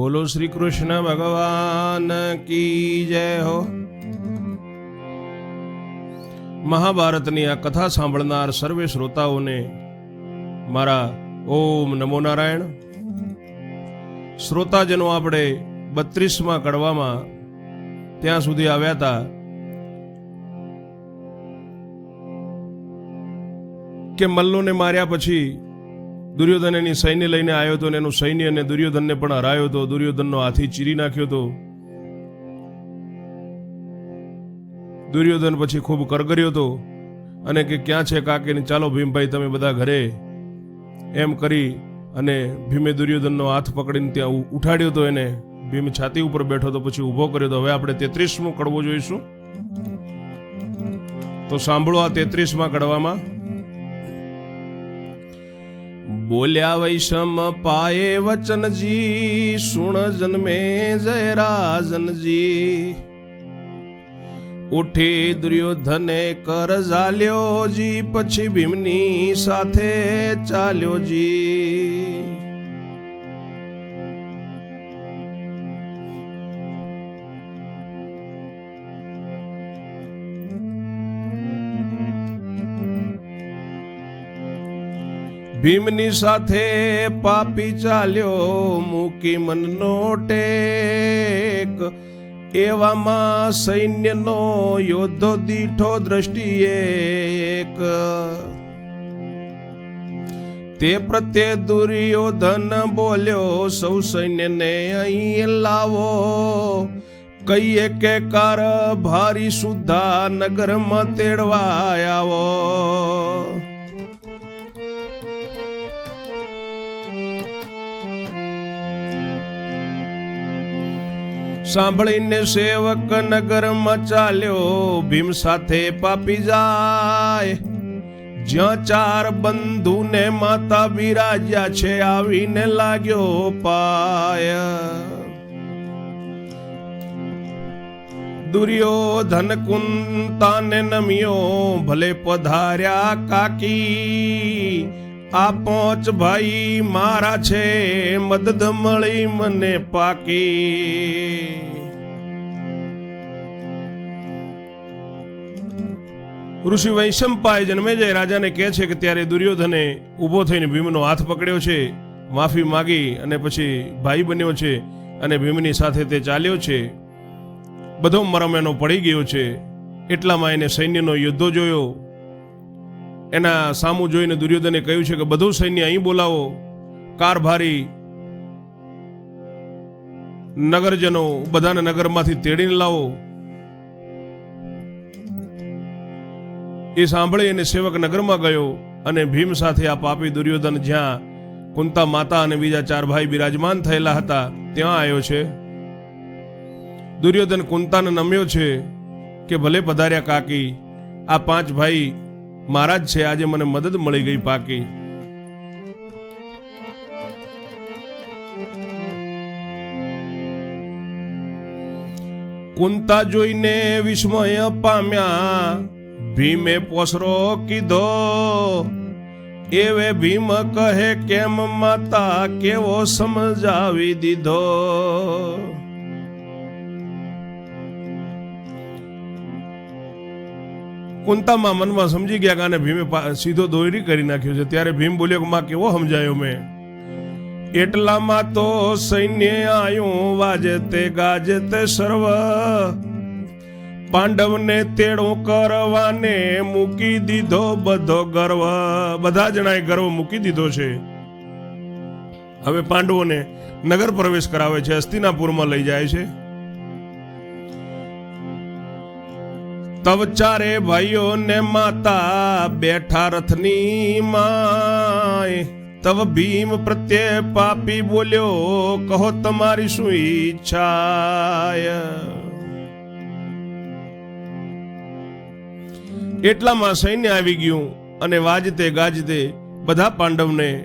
બોલો શ્રી કૃષ્ણ ભગવાન કી જય હો. મહાભારતની આ કથા સાંભળનાર સર્વે શ્રોતાઓને મારા ઓમ નમો નારાયણ. શ્રોતાજનો આપણે બત્રીસમાં કડવામાં ત્યાં સુધી આવ્યા હતા. કે મલ્લોને માર્યા પછી દુર્યોધન એની સૈન્ય લઈને આવ્યો હતો અને એનું સૈન્ય અને દુર્યોધનને પણ હરાયો હતો. દુર્યોધનનો હાથી ચીરી નાખ્યો હતો. દુર્યોધન પછી ખૂબ કરગર્યો હતો અને કે, ક્યાં છે કાકે? ચાલો ભીમભાઈ, તમે બધા ઘરે. એમ કરી અને ભીમે દુર્યોધનનો હાથ પકડીને ત્યાં ઉઠાડ્યો હતો એને. ભીમ છાતી ઉપર બેઠો તો પછી ઊભો કર્યો તો હવે આપણે તેત્રીસમો કડવો જોઈશું. તો સાંભળો આ તેત્રીસમાં કડવામાં. બોલ્યા વૈષમ પાયે વચનજી, સુણ જન્મે જય રાજનજી ઉઠી દુર્યોધને કર ઝાલ્યો જી, પછી ભીમની સાથે ચાલ્યો જી. ભીમની સાથે પાપી ચાલ્યો મૂકી મનનો ટેક. એવામાં સૈન્યનો યોદ્ધો દીઠો દ્રષ્ટિએ એક. તે પ્રત્યે દુર્યોધન બોલ્યો, સૌ સૈન્યને અહીં લાવો. કહીએ કે કાર ભારી સુદ્ધા નગરમાં તેડવા આવો. સાંભળીને સેવક નગરમાં ચાલ્યો, ભીમ સાથે પાપી જાય. જ્યાં ચાર બંધુ ને માતા બિરાજ્યા છે, આવીને લાગ્યો પાય. દુર્યોધન કુંતાને નમ્યો, ભલે પધાર્યા કાકી. આ પોચ ભાઈ મારા છે, મદદ મળી મને પાકી. ઋષિ વૈશંપાય જન્મેજય રાજાને કહે છે કે ત્યારે દુર્યોધને ઊભો થઈને ભીમનો હાથ પકડ્યો છે, માફી માગી અને પછી ભાઈ બન્યો છે અને ભીમની સાથે તે ચાલ્યો છે. બધો મરમ એનો પડી ગયો છે. એટલામાં એને સૈન્યનો યુદ્ધો જોયો. એના સામું જોઈને દુર્યોધને કહ્યું છે કે બધું સૈન્ય અહીં બોલાવો. કારભારી નગરજનો બધાને નગરમાંથી તેડીને લાવો. એ સાંભળી અને સેવક નગરમાં ગયો અને ભીમ સાથે આ પાપી દુર્યોધન જ્યાં કુંતા માતા અને બીજા ચાર ભાઈ બિરાજમાન થયેલા હતા, ત્યાં આવ્યો છે. દુર્યોધન કુંતાને નમ્યો છે કે ભલે પધાર્યા કાકી, આ પાંચ ભાઈ મારા જ છે, આજે મને મદદ મળી ગઈ પાકી. કુંતા જોઈને વિસ્મય પામ્યા, ભીમે પોસરો કીધો, એવે ભીમ કહે કેમ માતા કેવો સમજાવી દીધો? કુંતામાં મનમાં સમજી ગયા અને ભીમે સીધો દોરી કરી નાખ્યો છે. ત્યારે ભીમ બોલ્યો માં, કેવો સમજાયો મેં? એટલામાં તો સૈન્ય આયું વાજતે ગાજતે સર્વ. પાંડવને તેડો કરવાને મૂકી દીધો બધો ગર્વ. બધા જણાએ ગર્વ મૂકી દીધો છે. હવે પાંડવોને નગર પ્રવેશ કરાવે છે, હસ્તિનાપુરમાં લઈ જાય છે. તવ ચારે ભાઈઓ ને માતા બેઠા રથની માય. તવ ભીમ પ્રત્યે પાપી બોલ્યો, કહો તમારી શું ઈચ્છાય? એટલામાં સૈન્ય આવી ગયું અને વાજતે ગાજતે બધા પાંડવને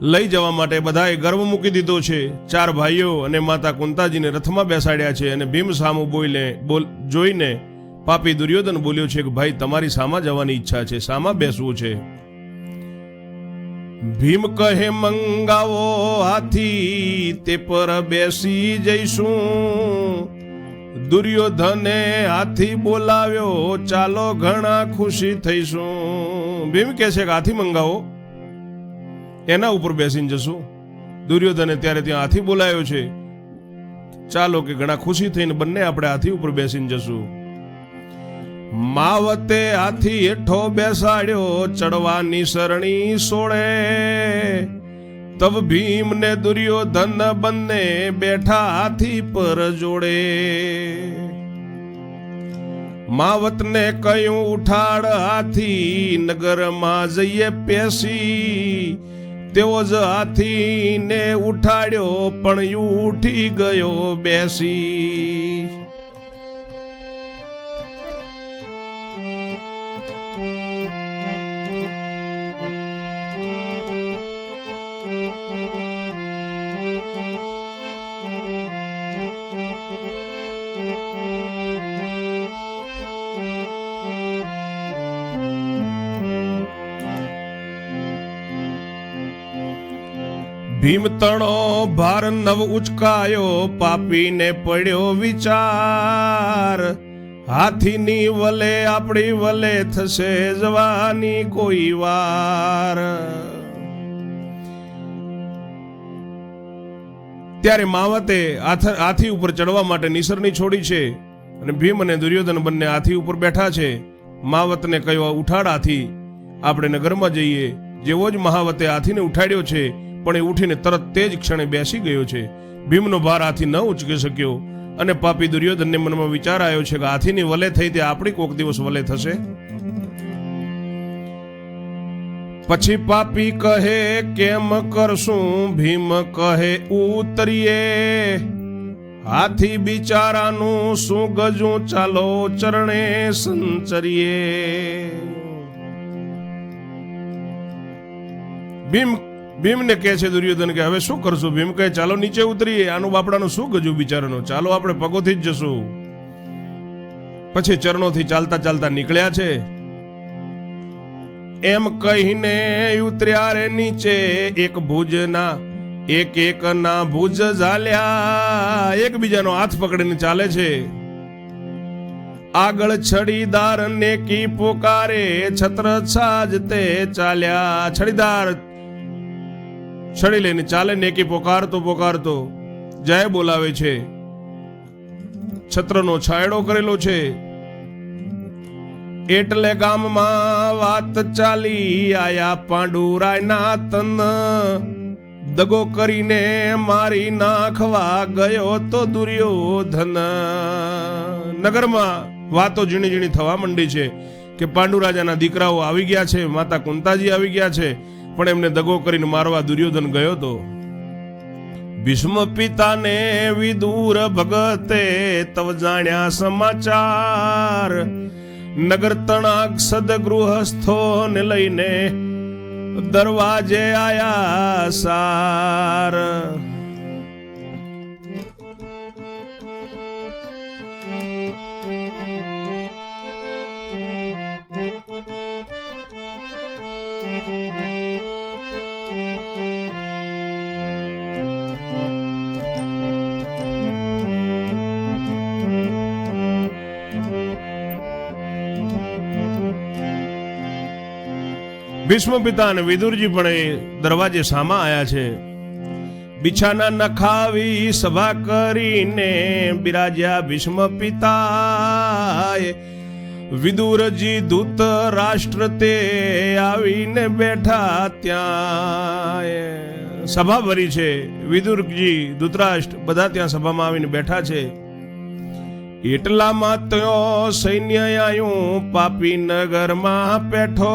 લઈ જવા માટે બધાએ ગર્વ મૂકી દીધો છે. ચાર ભાઈઓ અને માતા કુંતાજીને રથમાં બેસાડ્યા છે અને ભીમ સામું બોલે બોલ જોઈને પાપી દુર્યોધન બોલ્યો છે કે, ભાઈ, તમારી સામા જવાની ઈચ્છા છે. સામા બેસવું છે. ભીમ કહે, મંગાવો હાથી, તે પર બેસી જઈશું. દુર્યોધને હાથી બોલાવ્યો, ચાલો, ઘણા ખુશી થઈશું. ભીમ કે છે કે, હાથી મંગાવો. એના ઉપર બેસીને જશું. દુર્યોધને ત્યારે ત્યાં હાથી બોલાયો છે. ચાલો કે ઘણા ખુશી થઈને બંને આપણે હાથી ઉપર બેસીને જશું. માવતે હાથી હેઠો બેસાડ્યો ચડવાની સરણી સોળે. તબ ભીમ ને દુર્યોધન બંને બેઠા હાથી પર જોડે. માવતને કહ્યું, ઉઠાડ હાથી, નગરમાં જઈએ પેસી તેઓ જ હાથીને ઉઠાડ્યો, પણ ઉઠી ગયો બેસી. ભીમ તણો ભાર નવ ઉચકાયો, પાપીને પડ્યો વિચાર. હાથીની વલે, આપણી વલે થશે જવાની કોઈ વાર. ત્યારે માવતે હાથ- ઉપર ચડવા માટે નિસરણી છોડી છે અને ભીમ અને દુર્યોધન બંને હાથી ઉપર બેઠા છે. માવતને કહ્યું ઉઠાડ હાથી, આપણે નગરમાં જઈએ. જેવો જ મહાવતે હાથીને ઉઠાડ્યો છે પણ એ ઉઠીને તરત તે જ ક્ષણે બેસી ગયો છે. ભીમનો ભાર હાથી ન ઉચકી શક્યો. અને પાપી દુર્યોધનને મનમાં વિચાર આવ્યો છે કે હાથીની વલે થઈ તે આપણી કોક દિવસ વલે થશે? પછી પાપી કહે, કેમ કરશું? ભીમ કહે, ઉતરીએ. હાથી બિચારાનું શું ગજું ચાલો ચરણે સંચરીએ. ભીમ ભીમને કહે છે દુર્યોધન કે, હવે શું કરશું ભીમ? કહે, ચાલો નીચે ઉતરીએ, આનું બાપડાનું શું ગજું બિચારાનું ચાલો આપણે પગોથી જ જશું. પછી ચરણોથી ચાલતા ચાલતા નીકળ્યા છે. એમ કહીને ઉતર્યા રે નીચે એક ભુજના, એક એક ના ભુજ ઝાલ્યા. એકબીજાનો હાથ પકડીને ચાલે છે. આગળ છડીદાર ને કી પોકારે, છત્ર છાજ તે ચાલ્યા. છડીદાર છડી લઈને ચાલે, નેકી પોકારતો પોકારતો. જય બોલાવે છે. છત્રનો છાયડો કરેલો છે. એટલે ગામમાં વાત ચાલી આયા પાંડુરાયના તન દગો કરીને મારી નાખવા ગયો તો દુર્યોધન. નગરમાં વાતો ઝીણી ઝીણી થવા માંડી છે કે પાંડુરાજાના દીકરાઓ આવી ગયા છે, માતા કુંતાજી આવી ગયા છે. પણ એમને દગો કરીને મારવા દુર્યોધન ગયો તો, ભીષ્મ પિતાને વિદુર ભગતે તવ જાણ્યા સમાચાર. નગર તણાક સદગૃહસ્થો ને લઈને દરવાજે આયા સાર. ભીષ્મ પિતા અને વિદુરજી પણ એ દરવાજે સામા આવ્યા છે. બિછાના નખાવી સભા કરીને બિરાજ્યા ભીષ્મ પિતાએ વિદુરજી દૂત રાષ્ટ્ર તે આવીને બેઠા ત્યાં સભા ભરી છે. વિદુરજી દૂતરાષ્ટ્ર બધા ત્યાં સભામાં આવીને બેઠા છે. એટલામાં ત્યો સૈન્ય આયું પાપી નગરમાં પેઠો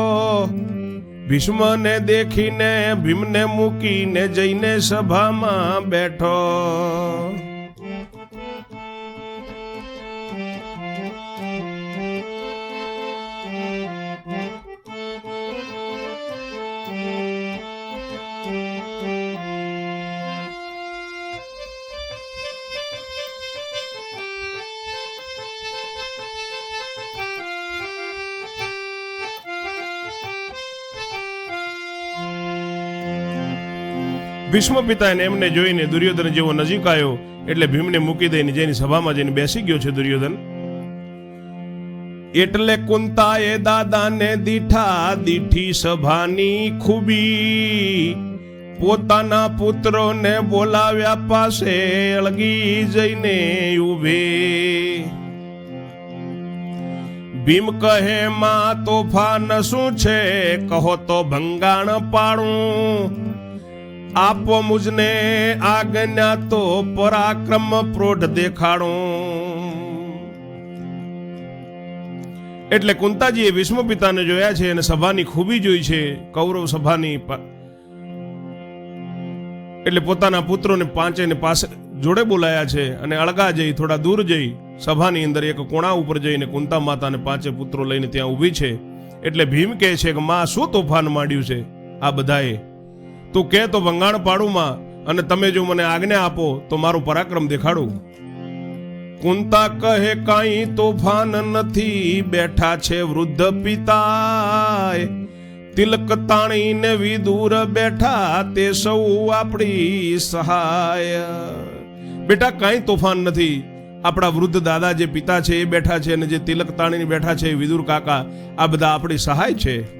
ભીષ્મને દેખીને ભીમને મૂકીને જઈને સભામાં બેઠો. ભીષ્મ પિતાને એમને જોઈને દુર્યોધન જેવો નજીક આવ્યો, એટલે ભીમને મૂકી દઈને જેની સભામાં જઈને બેસી ગયો છે દુર્યોધન. એટલે કુંતાએ દાદાને દીઠા દીઠી સભાની ખૂબી, પોતાના પુત્રોને બોલાવ્યા પાસે અળગી જઈને ઉભે ભીમ કહે, માં, તોફાન શું છે? કહો તો ભંગાણ પાડું. આપો મુજને આજ્ઞા તો પરાક્રમ પ્રોઢ દેખાડો. એટલે કુંતાજીએ વિષ્ણુ પિતાને જોયા છે અને સભાની ખૂબી જોઈ છે, કૌરવ સભાની એટલે પોતાના પુત્રોને પાંચેને પાસે જોડે બોલાયા છે અને અળગા જઈ, થોડા દૂર જઈ, સભાની અંદર એક કોણા ઉપર જઈને કુંતા માતાને પાંચે પુત્રો લઈને ત્યાં ઊભી છે. એટલે ભીમ કહે છે કે, માં, શું તોફાન માંડ્યું છે? આ બધાએ તું કે તો ભંગાણ પાડું માં અને તમે જો મને આજ્ઞા આપો, તો મારું પરાક્રમ દેખાડું. કુંતા કહે, કાંઈ તોફાન નથી, બેઠા છે વૃદ્ધ પિતા તિલક તાણીને વિદુર બેઠા, તે સૌ આપણી સહાય. બેટા, કાંઈ તોફાન નથી. આપણા વૃદ્ધ દાદા જે પિતા છે એ બેઠા છે અને જે તિલક તાણીને બેઠા છે વિદુર કાકા, આ બધા આપણી સહાય છે.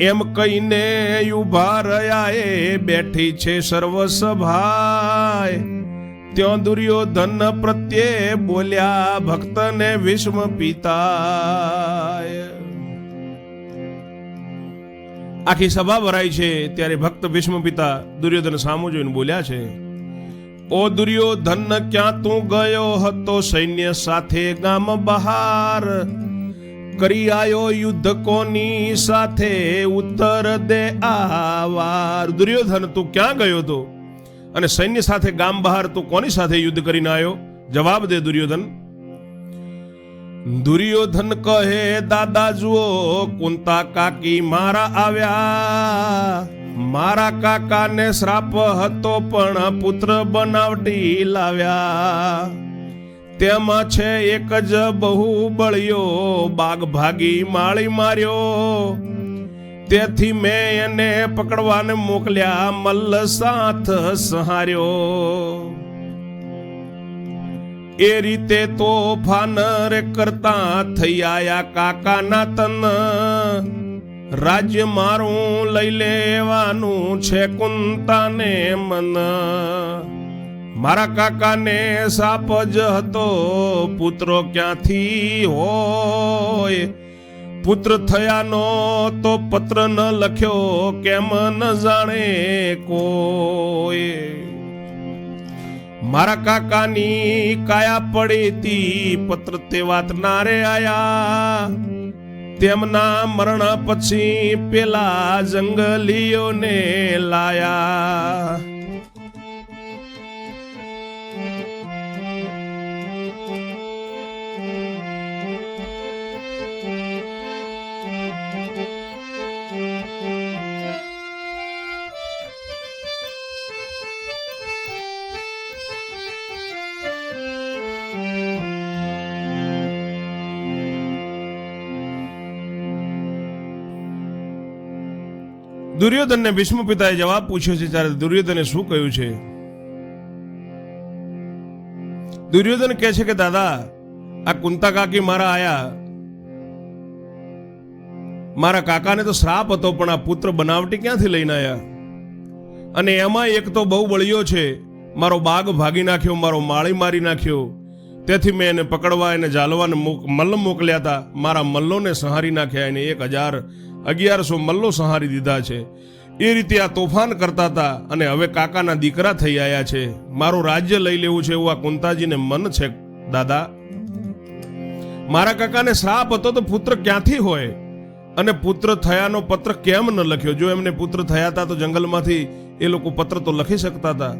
એમ કહીને ઊભા રહ્યા એ બેઠી છે સર્વ સભાય ત્યાં દુર્યોધન પ્રત્યે બોલ્યા, ભક્તને વિષ્મ પિતા આખી સભા ભરાય છે ત્યારે ભક્ત ભીષ્મ પિતા દુર્યોધન સામુ જોઈને બોલ્યા છે, ઓ દુર્યોધન, ક્યાં તું ગયો હતો? સૈન્ય સાથે ગામ બહાર. કરી આયો યુદ્ધ કોની સાથે? ઉત્તર દે આવાર. દુર્યોધન, તું ક્યાં ગયો તો અને સૈન્ય સાથે ગામ બહાર તું કોની સાથે યુદ્ધ કરીને આવ્યો જવાબ દે દુર્યોધન. દુર્યોધન કહે દાદા જુઓ કુંતા કાકી મારા આવ્યા. મારા કાકાને શ્રાપ હતો પણ પુત્ર બનાવટી લાવ્યા. તેમાં છે એક જ બહુ બળ્યો, બાગ ભાગી માળી માર્યો. તેથી મેં એને પકડવાને મોકલ્યા મલ્લ સાથ સહાર્યો. એ રીતે તોફાન રે કરતા થઈ આયા કાકાના તન. રાજ્ય મારું લઈ લેવાનું છે કુંતાને મન. મારા કાકાને સાપ જ હતો, પુત્રો ક્યાંથી હોય? પુત્ર થયાનો તો પત્ર ન લખ્યો, કેમ ન જાણે કોઈ? મારા કાકાની કાયા પડી તી પત્ર તે વાત નારે આયા. તેમના મરણ પછી પેલા જંગલીઓને લાયા. દુર્યોધનને ભીષ્મ પિતાએ જવાબ પૂછ્યો છે ત્યારે દુર્યોધને શું કહ્યું છે? દુર્યોધન કહે છે કે, દાદા, આ કુંતા કાકી મારા આયા. મારા કાકાને તો શ્રાપ હતો, પણ આ પુત્ર બનાવટી ક્યાંથી લઈને આવ્યા અને એમાં એક તો બહુ બળિયો છે, મારો બાગ ભાગી નાખ્યો, મારો માળી મારી નાખ્યો. તેથી મેં એને પકડવા, એને જાલવાને મલ્લ મોકલ્યા હતા. મારા મલ્લોને સહારી નાખ્યા, એને એક હજાર અગિયારસો મલ્લો સંહારી દીધા છે. એ રીતે આ તોફાન કરતા હતા અને હવે કાકાના દીકરા થઈ આવ્યા છે. મારું રાજ્ય લઈ લેવું છે એવું આ કુંતાજીને મન છે. દાદા, મારા કાકાને શ્રાપ હતો તો પુત્ર ક્યાંથી હોય? અને પુત્ર થયાનો પત્ર કેમ ન લખ્યો? જો એમને પુત્ર થયા હતા તો જંગલમાંથી એ લોકો પત્ર તો લખી શકતા હતા.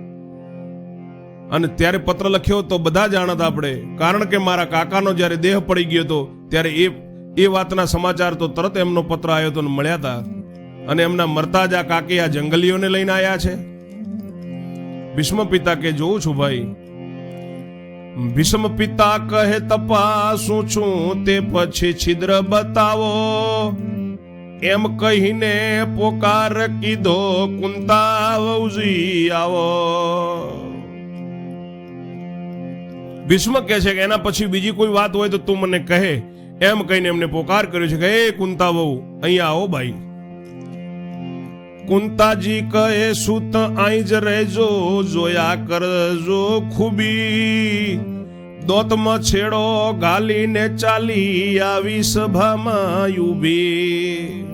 અને ત્યારે પત્ર લખ્યો તો બધા જાણતા આપણે. કારણ કે મારા કાકાનો જ્યારે દેહ પડી ગયો હતો ત્યારે એ એ વાતના સમાચાર તો તરત એમનો પત્ર આવ્યો તો મળ્યા હતા અને એમના મરતા જ આ કાકી આ જંગલીઓને લઈને આવ્યા છે. ભીષ્મ પિતા કે, જોઉં છું ભાઈ. ભીષ્મ પિતા કહે, તપાસું છું તે પછી છિદ્ર બતાવો. એમ કહીને પોકાર કીધો કુંતાવજી આવો. ભીષ્મ કહે છે કે, એના પછી બીજી કોઈ વાત હોય તો તું મને કહે. એમ કહીને એમને પોકાર કર્યો છે કે, એ કુંતા બહુ અહીંયા આવો બાઈ. કુંતાજી કહે, સુત આઈ જ રહેજો, જોયા કરજો ખૂબી. દોતમાં છેડો ગાલીને ચાલી આવી સભામાં ઊભી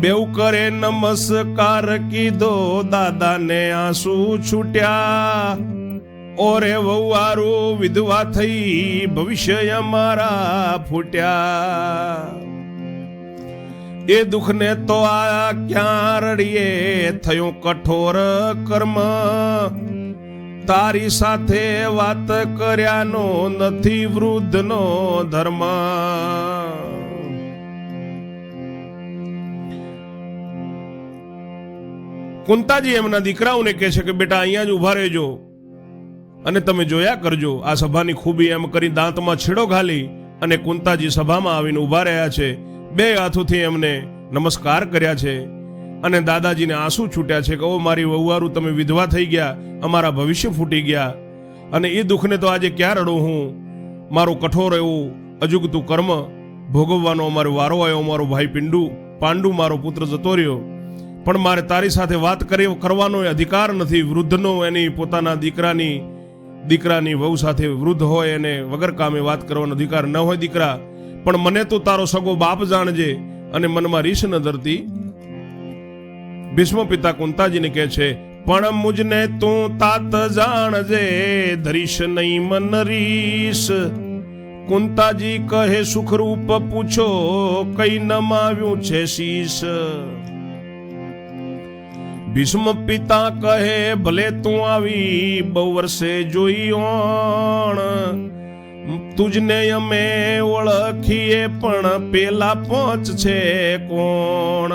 બેવ કરે નમસ્કાર કીધો, દાદાને આંસુ છૂટ્યા. ઓરે વહુવારું વિધવા થઈ ભવિષ્ય અમારા ફૂટ્યા. એ દુઃખને તો આ ક્યાં રડીએ? થયું કઠોર કર્મ. તારી સાથે વાત કર્યાનો નથી વૃદ્ધનો ધર્મ. કુંતાજી એમના દીકરાઓને કહે છે કે બેટા અહીંયા જ ઊભા રહેજો. અને તમે જોયા કરજો, આ સભાની ખૂબી એમ કરી દાંતમાં છેડો ઘાલી અને કુંતાજી સભામાં આવીને ઊભા રહ્યા છે. બે હાથોથી એમને નમસ્કાર કર્યા છે અને દાદાજીને આંસુ છૂટ્યા છે કે, ઓ મારી વહુવારું તમે વિધવા થઈ ગયા, અમારા ભવિષ્ય ફૂટી ગયા. અને એ દુઃખને તો આજે ક્યાં રડું હું? મારું કઠોર એવું અજુગતું કર્મ ભોગવવાનો અમારો વારો આવ્યો મારો ભાઈ પિંડુ, પાંડુ મારો પુત્ર જતો રહ્યો. પણ મારે તારી સાથે વાત કરી, કરવાનો એ અધિકાર નથી, વૃદ્ધનો એની પોતાના દીકરાની દીકરાની વહુ સાથે વૃદ્ધ હોય અને વગર કામે વાત કરવાનો અધિકાર ન હોય દીકરા, પણ મને તો તારો સગો બાપ જાણજે અને મનમાં રીસ ન ધરતી. ભીષ્મ પિતા કુંતાજીને કહે છે, પણ મુજને તું તાત જાણજે, ધરીશ નહીં મન રીસ. કુંતાજી કહે, સુખરૂપ પૂછો, કઈ નમાવ્યું છે શીશ? ભીષ્મ પિતા કહે, ભલે તું આવી બહુ વર્ષે જોઈ ઓણ તુજને અમે ઓળખીએ પણ પેલા પહોંચ છે કોણ.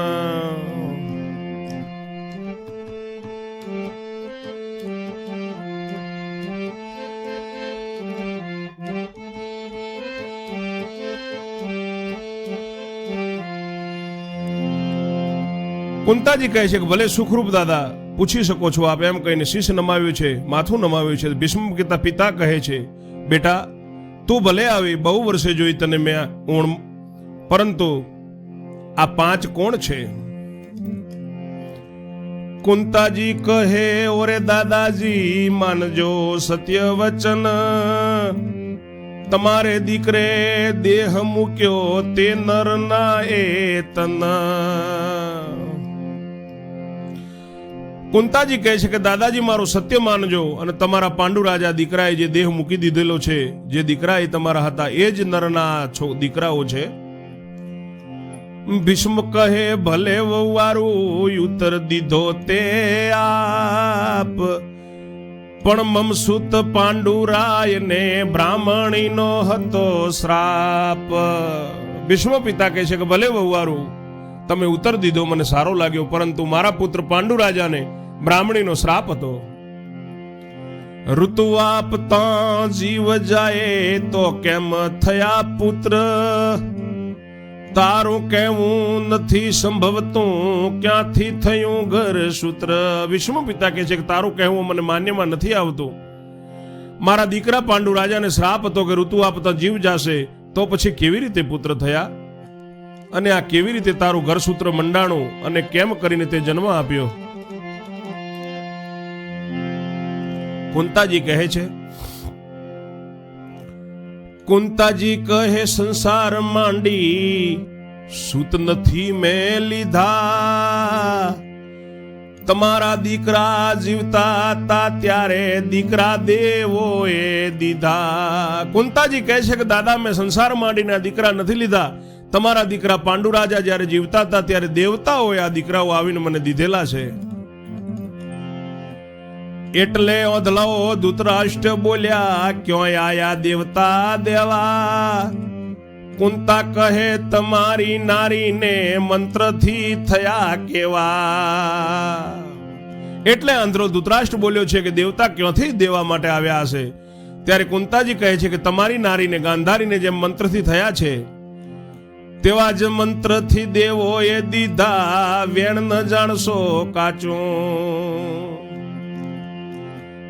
કુંતાજી કહે છે કે ભલે સુખરૂપ દાદા, પૂછી શકો છો, આપ એમ કહીને શીશ નમાવ્યું છે, માથું નમાવ્યું છે, ભીષ્મ પિતા પિતા કહે છે, બેટા, તું ભલે આવી, બહુ વર્ષે જોઈ તને મેં ઊણ, પરંતુ આ પાંચ કોણ છે? કુંતાજી કહે, ઓરે દાદાજી, માનજો સત્ય વચન તમારે દીકરે દેહ મૂક્યો તે નરના એ તન. કુંતાજી કહે છે કે, દાદાજી, મારું સત્ય માનજો અને તમારા પાંડુ રાજા દીકરાએ જે દેહ મૂકી દીધેલો છે, જે દીકરા એ તમારા હતા એ જ નરના દીકરાઓ છે. ભીષ્મ કહે, ભલે વવારું ઉત્તર દીધો તે આપ, પણ મમસુત પાંડુરાય ને બ્રાહ્મણીનો હતો શ્રાપ. ભીષ્મ પિતા કહે છે કે, ભલે વવારું તમે ઉત્તર દીધો, મને સારો લાગ્યો, પરંતુ મારા પુત્ર પાંડુ રાજાને બ્રાહ્મણીનો શ્રાપ હતો. ઋતુ આપતા જીવ જાય તો કેમ થયા પુત્ર? તારું કહેવું નથી સંભવતું, ક્યાંથી થયું ઘર સૂત્ર? વિષ્ણુ પિતા કહે છે કે તારું કહેવું મને માન્યમાં નથી આવતું. મારા દીકરા પાંડુ રાજાને શ્રાપ હતો કે ઋતુ આપતા જીવ જાશે, તો પછી કેવી રીતે પુત્ર થયા? અને આ કેવી રીતે તારું ઘર સૂત્ર મંડાણું અને કેમ કરીને તે જન્મ આપ્યો? કુંતાજી કહે છે, કુંતાજી કહે, સંસાર માંડી, સૂત નથી મેં લીધા. તમારા દીકરા જીવતા હતા ત્યારે દીકરા દેવો એ દીધા. કુંતાજી કહે છે કે, દાદા, મેં સંસાર માંડીને દીકરા નથી લીધા. તમારા દીકરા પાંડુ રાજા જ્યારે જીવતા હતા, ત્યારે દેવતાઓએ આ દીકરાઓ આવીને મને દીધેલા છે. એટલે ઓધલાઓ ધૂતરાષ્ટ્ર બોલ્યા, ક્યોય આયા દેવતા દેવા? કુંતા કહે, તમારી નારીને મંત્રથી થયા કેવા? એટલે આંધ્રો ધૂતરાષ્ટ્ર બોલ્યો છે કે, દેવતા ક્યાંથી દેવા માટે આવ્યા હશે? ત્યારે કુંતાજી કહે છે કે, તમારી નારીને ગાંધારીને જેમ મંત્રથી થયા છે, તેવા જ મંત્રથી દેવોએ દીધા. વેણ ન જાણશો કાચું.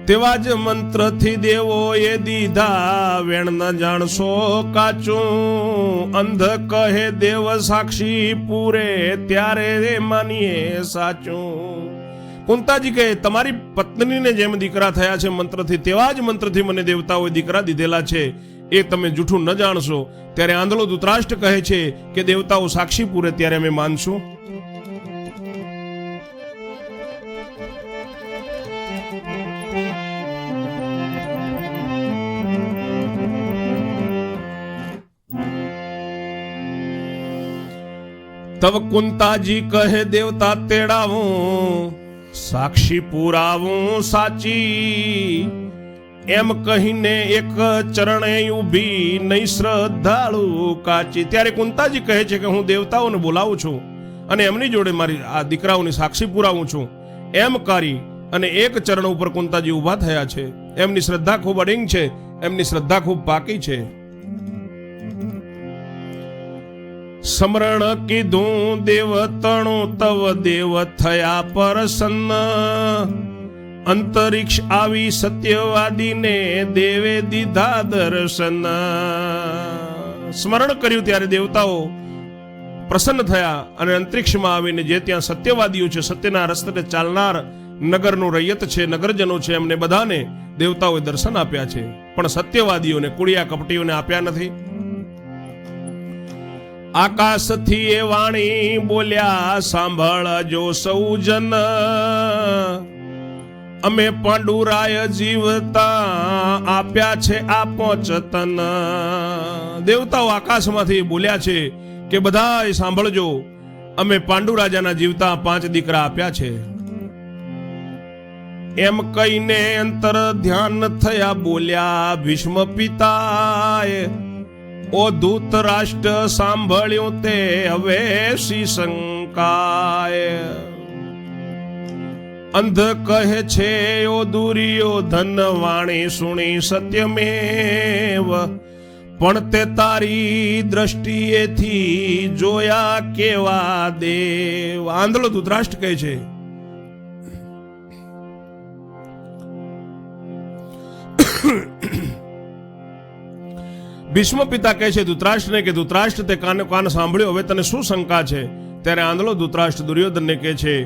તેવા જ મંત્રથી દેવોએ દીધા, વેણ ન જાણશો કાચું. અંધ કહે, દેવ સાક્ષી પૂરે, ત્યારે રે માનીએ સાચું. કુંતાજી કહે, તમારી પત્નીને જેમ દીકરા થયા છે મંત્રથી, તેવા જ મંત્રથી મને દેવતાઓએ દીકરા દીધેલા છે. એ તમે જૂઠું ન જાણશો. ત્યારે આંધળો ધૃતરાષ્ટ્ર કહે છે કે, દેવતાઓ સાક્ષી પૂરે, ત્યારે અમે માનશું. તવ કુંતાજી કહે દેવતા તેડાવું સાક્ષી પુરાવું સાચી એમ કહીને એક ચરણે ઊભી નહીં શ્રદ્ધાળુ કાચી ત્યારે કુંતાજી કહે છે કે હું દેવતાઓને બોલાવું છું અને એમની જોડે મારી આ દીકરાઓની સાક્ષી પુરાવું છું એમ કરી અને એક ચરણ ઉપર કુંતાજી ઊભા થયા છે એમની શ્રદ્ધા ખૂબ અડિંગ છે એમની શ્રદ્ધા ખૂબ પાકી છે સમરણ કીધું દેવ તણું તવ દેવ થયા પ્રસન્ન. અંતરિક્ષ આવી સત્યવાદીને દેવે દીધા દર્શન. સ્મરણ કર્યું ત્યારે દેવતાઓ પ્રસન્ન થયા અને અંતરિક્ષમાં આવીને જે ત્યાં સત્યવાદીઓ છે, સત્યના રસ્તે ચાલનાર નગરનું રૈયત છે, નગરજનો છે, એમને બધાને દેવતાઓએ દર્શન આપ્યા છે. પણ સત્યવાદીઓને કુળિયા કપટીઓને આપ્યા નથી. આકાશથી એ વાણી બોલ્યા સાંભળજો સૌ જન, અમે પાંડુરાય જીવતા આપ્યા છે આ પોચતન દેવતાઓ આકાશમાંથી બોલ્યા છે કે બધા સાંભળજો, અમે પાંડુ રાજાના જીવતા પાંચ દીકરા આપ્યા છે. એમ કહીને અંતર ધ્યાન થયા બોલ્યા, ભીષ્મ પિતાએ ઓ દૂત રાષ્ટ્ર સાંભળ્યું તે હવે શંકાય અંધ કહે છે, ઓ દુર્યોધન વાણી સુણી સત્યમેવ. પણ તે તારી દ્રષ્ટિએથી જોયા કેવા દેવ. આંધળો ધૂતરાષ્ટ્ર કહે છે. ભીષ્મ પિતા કહે છે, ધૂતરાષ્ટ્રને કે ધૂતરાષ્ટ્ર તે કાને, કાન સાંભળ્યો? હવે તને શું શંકા છે? ત્યારે આંધળો ધૂતરાષ્ટ્ર દુર્યોધનને કહે છે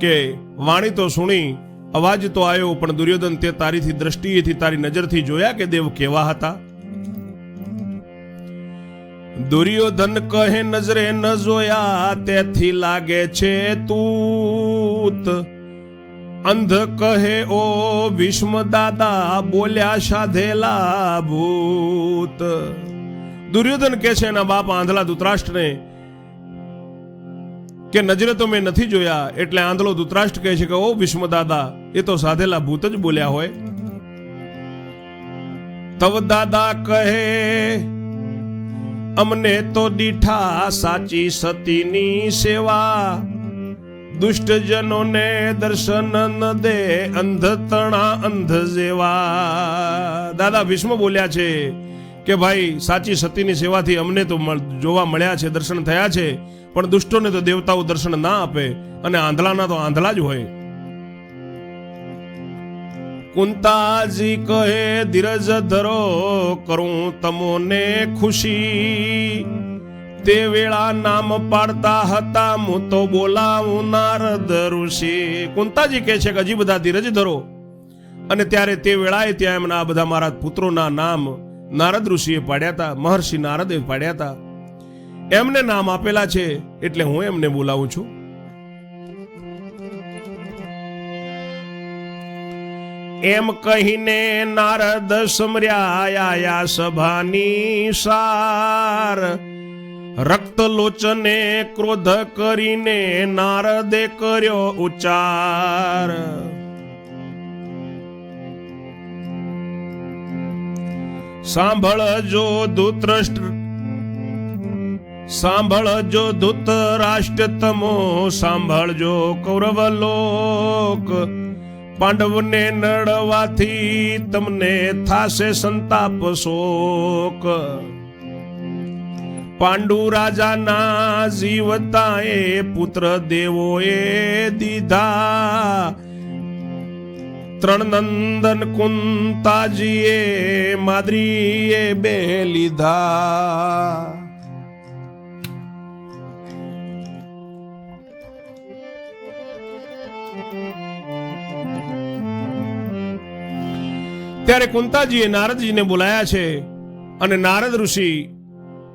કે, વાણી તો સુણી, અવાજ તો આવ્યો પણ દુર્યોધન તે તારીથી દ્રષ્ટિએથી તારી નજરથી જોયા કે દેવ કેવા હતા? દુર્યોધન કહે, નજરે ન જોયા, તેથી લાગે છે, તૂત અંધ કહે, ઓ ભીષ્મ દાદા, બોલ્યા સાધેલા ભૂત દુર્યોધન કે છે, એના બાપ આંધળા ધૃતરાષ્ટ્રને કે નજરે તો મેં નથી જોયા, એટલે આંધળો ધૃતરાષ્ટ્ર કહે છે કે, ઓ ભીષ્મ દાદા, એ તો સાધેલા ભૂત જ બોલ્યા હોય. તવ દાદા કહે, અમને તો દીઠા સાચી સતીની સેવા દુષ્ટજનોને દર્શન ન દે અંધ તણા અંધ જેવા દાદા, ભીષ્મ બોલ્યા છે કે ભાઈ, સાચી સતીની સેવાથી અમને તો જોવા મળ્યા છે, દર્શન થયા છે, પણ દુષ્ટોને તો દેવતાઓ દર્શન ના આપે અને આંધળાના તો આંધળા જ હોય. કુંતાજી કહે, ધીરજ ધરો, કરું તમોને ખુશી. તે વેળા નામ પાડતા હતા. હું તો બોલાવું નારદ ઋષિ કુંતાજી કહે છે કે હજી બધા ધીરજ ધરો. અને ત્યારે તે વેળાએ ત્યાં એમના આ બધા મારા પુત્રોના નામ નારદ ઋષિએ પાડ્યા હતા. મહર્ષિ નારદે પાડ્યા હતા. એમને નામ આપેલા છે એટલે હું એમને બોલાવું છું. એમ કહીને નારદ સમર્યા આયા સભાની સાર. રક્ત લોચને ક્રોધ કરીને નારદે કર્યો ઉચ્ચાર. સાંભળજો ધૂતરાષ્ટ્ર સાંભળજો ધૂત રાષ્ટ્ર તમો સાંભળજો કૌરવ લોક. પાંડવને નડવાથી તમને થાશે સંતાપ શોક. પાંડુ રાજાના જીવતા એ પુત્ર દેવોએ દીધા. ત્રણ નંદન કુંતાજીએ, માદરીએ બે લીધા. ત્યારે કુંતાજીએ નારદજીને બોલાયા છે અને નારદ ઋષિ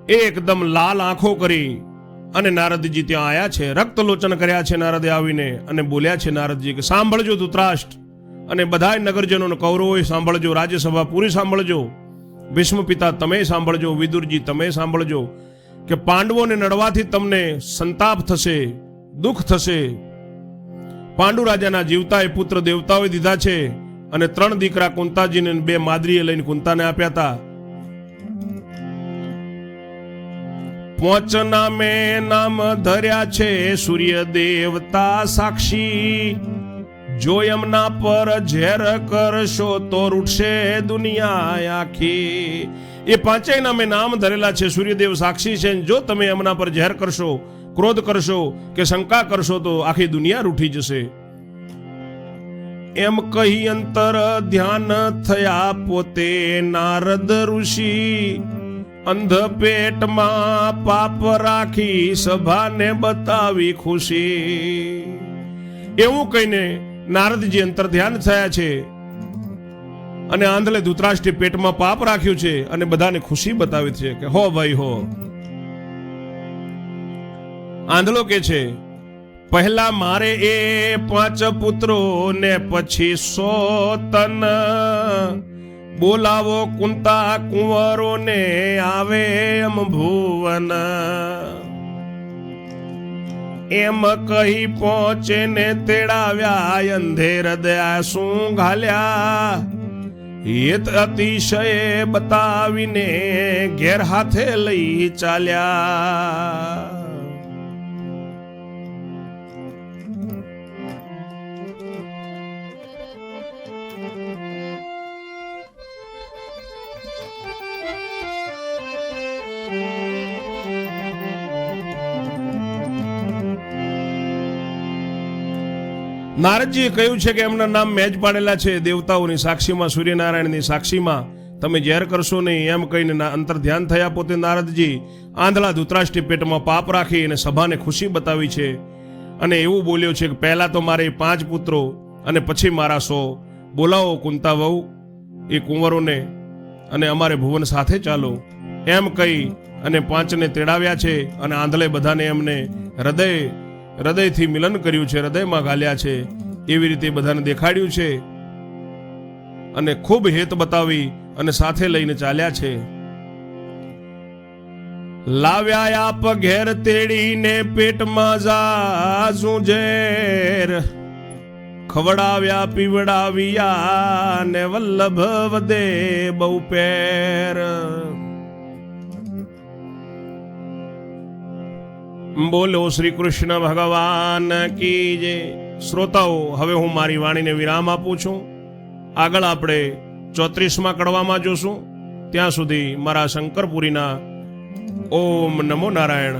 એકદમ લાલ આંખો કરી અને નારદજી ત્યાં આવ્યા છે, રક્તલોચન કર્યા છે નારદે આવીને અને બોલ્યા છે, નારદજી, કે સાંભળજો ધૂતરાષ્ટ્ર અને બધા નગરજનોને કૌરવોએ સાંભળજો, રાજ્યસભા પૂરી સાંભળજો, ભીષ્મ પિતા તમે સાંભળજો, વિદુરજી તમે સાંભળજો, કે પાંડવોને નડવાથી તમને સંતાપ થશે, દુઃખ થશે. પાંડુ રાજાના જીવતા એ પુત્ર દેવતાઓએ દીધા છે અને ત્રણ દીકરા કુંતાજીને બે માદરીએ લઈને કુંતાને આપ્યા હતા. પોચના નામે નામ ધર્યા છે સૂર્ય દેવતા સાક્ષી. જો એમના પર ઝેર કરશો તો રૂટશે દુનિયા આખી. એ પાંચેય નામે નામ ધરેલા છે સૂર્યદેવ સાક્ષી છે. જો તમે એમના પર ઝેર કરશો, ક્રોધ કરશો કે શંકા કરશો તો આખી દુનિયા રૂઠી જશે. એમ કહી અંતર ધ્યાન થયા પોતે નારદ ઋષિ. અંધ પેટમાં પાપ રાખી સભાને બતાવી ખુશી. એવું કહીને નારદજી અંતર ધ્યાન થયા છે અને આંધળે ધૂતરાષ્ટ્રી પેટમાં પાપ રાખ્યું છે અને બધાને ખુશી બતાવી છે કે હો ભાઈ હો. આંધળો કે છે, પહેલા મારે એ પાંચ પુત્રો ને પછી સો તન બોલાવો કુંતા કુંવરો ને આવે એમ ભુવન. એમ કહી પહોંચે ને તેડાવ્યા અંધેર દયા શું ઘાલ્યા? હિત અતિશય બતાવીને ઘેર હાથે લઈ ચાલ્યા. નારદજીએ કહ્યું છે કે એમના નામ મેં જ પાડેલા છે. દેવતાઓની સાક્ષીમાં, સૂર્યનારાયણની સાક્ષીમાં તમે ઝેર કરશો નહીં એમ કહીને અંતર ધ્યાન થયા પોતે નારદજી આંધળા ધૂતરાષ્ટ્રી પેટમાં પાપ રાખી અને સભાને ખુશી બતાવી છે. અને એવું બોલ્યો છે કે પહેલા તો મારે પાંચ પુત્રો અને પછી મારા સો. બોલાવો કુંતા વહુ એ કુંવરોને અને અમારે ભુવન સાથે ચાલો. એમ કહી અને પાંચને તેડાવ્યા છે અને આંધળે બધાને એમને હૃદય હૃદયથી મિલન કર્યું છે, હૃદયમાં ગાલ્યા છે, એવી રીતે બધાને દેખાડ્યું છે અને ખૂબ હેત બતાવી અને સાથે લઈને ચાલ્યા છે. લાવ્યા આપ ઘેર તેડીને પેટમાં જાજું ઝેર. ખવડાવ્યા, પીવડાવ્યા ને વલ્લભ વદે બહુ પેર. બોલો શ્રી કૃષ્ણ ભગવાન કી જે શ્રોતાઓ, હવે હું મારી વાણીને વિરામ આપું છું. આગળ આપણે ચોત્રીસમાં કડવામાં જોશું. ત્યાં સુધી મારા શંકરપુરીના ઓમ નમો નારાયણ.